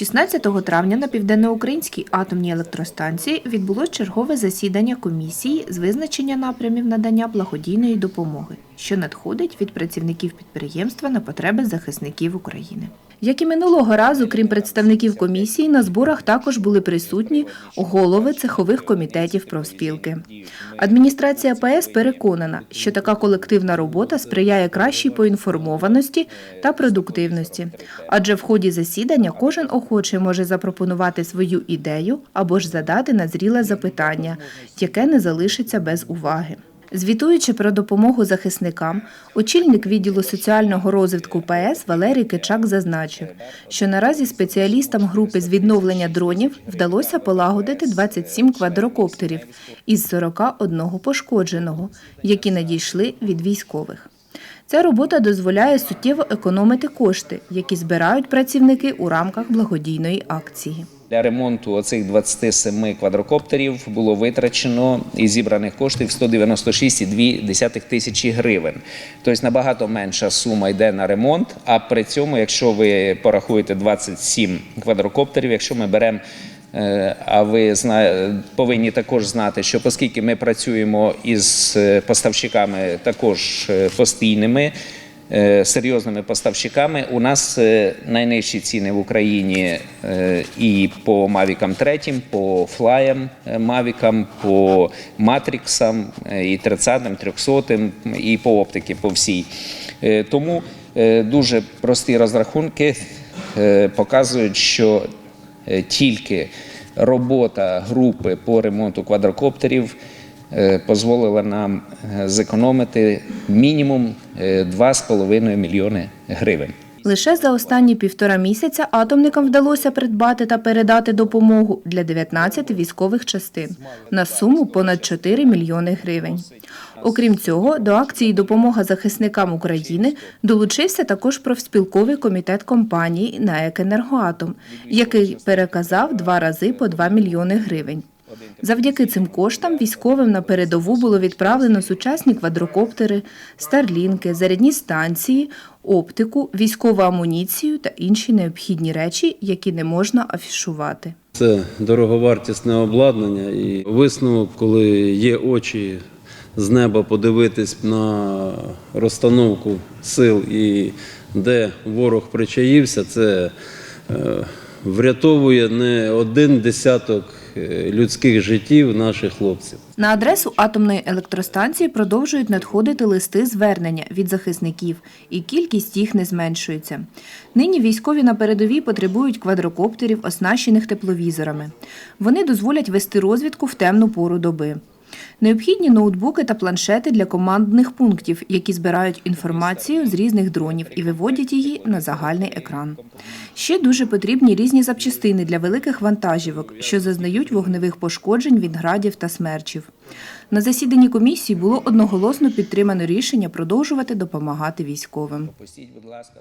16 травня на південноукраїнській атомній електростанції відбулось чергове засідання комісії з визначення напрямів надання благодійної допомоги, що надходить від працівників підприємства на потреби захисників України. Як і минулого разу, крім представників комісії, на зборах також були присутні голови цехових комітетів профспілки. Адміністрація ПС переконана, що така колективна робота сприяє кращій поінформованості та продуктивності, адже в ході засідання кожен охочий може запропонувати свою ідею або ж задати назріле запитання, яке не залишиться без уваги. Звітуючи про допомогу захисникам, очільник відділу соціального розвитку ПС Валерій Кичак зазначив, що наразі спеціалістам групи з відновлення дронів вдалося полагодити 27 квадрокоптерів із 41 пошкодженого, які надійшли від військових. Ця робота дозволяє суттєво економити кошти, які збирають працівники у рамках благодійної акції. Для ремонту оцих 27 квадрокоптерів було витрачено і зібраних коштів 196,2 тисячі гривень. Тобто набагато менша сума йде на ремонт. А при цьому, якщо ви порахуєте 27 квадрокоптерів, якщо ми беремо Е, А ви повинні також знати, що оскільки ми працюємо із е, поставщиками також е, постійними, серйозними поставщиками, у нас е, найнижчі ціни в Україні е, і по Mavic 3, по Fly Mavic, по е, і 30, 300, і по оптики по всій. Е, Тому е, дуже прості розрахунки е, показують, що Е, тільки робота групи по ремонту квадрокоптерів е, дозволила нам е, зекономити мінімум е, 2,5 мільйони гривень. Лише за останні півтора місяця атомникам вдалося придбати та передати допомогу для 19 військових частин на суму понад 4 мільйони гривень. Окрім цього, до акції Допомога захисникам України долучився також профспілковий комітет компанії НАЕК «Енергоатом», який переказав два рази по 2 мільйони гривень. Завдяки цим коштам військовим на передову було відправлено сучасні квадрокоптери, старлінки, зарядні станції, оптику, військову амуніцію та інші необхідні речі, які не можна афішувати. Це дороговартісне обладнання і висновок, коли є очі з неба подивитись на розстановку сил і де ворог причаївся, це е, врятовує не один десяток людських життів наших хлопців. На адресу атомної електростанції продовжують надходити листи звернення від захисників, і кількість їх не зменшується. Нині військові на передовій потребують квадрокоптерів, оснащених тепловізорами. Вони дозволять вести розвідку в темну пору доби. Необхідні ноутбуки та планшети для командних пунктів, які збирають інформацію з різних дронів і виводять її на загальний екран. Ще дуже потрібні різні запчастини для великих вантажівок, що зазнають вогневих пошкоджень від градів та смерчів. На засіданні комісії було одноголосно підтримано рішення продовжувати допомагати військовим. Пустіть, будь ласка.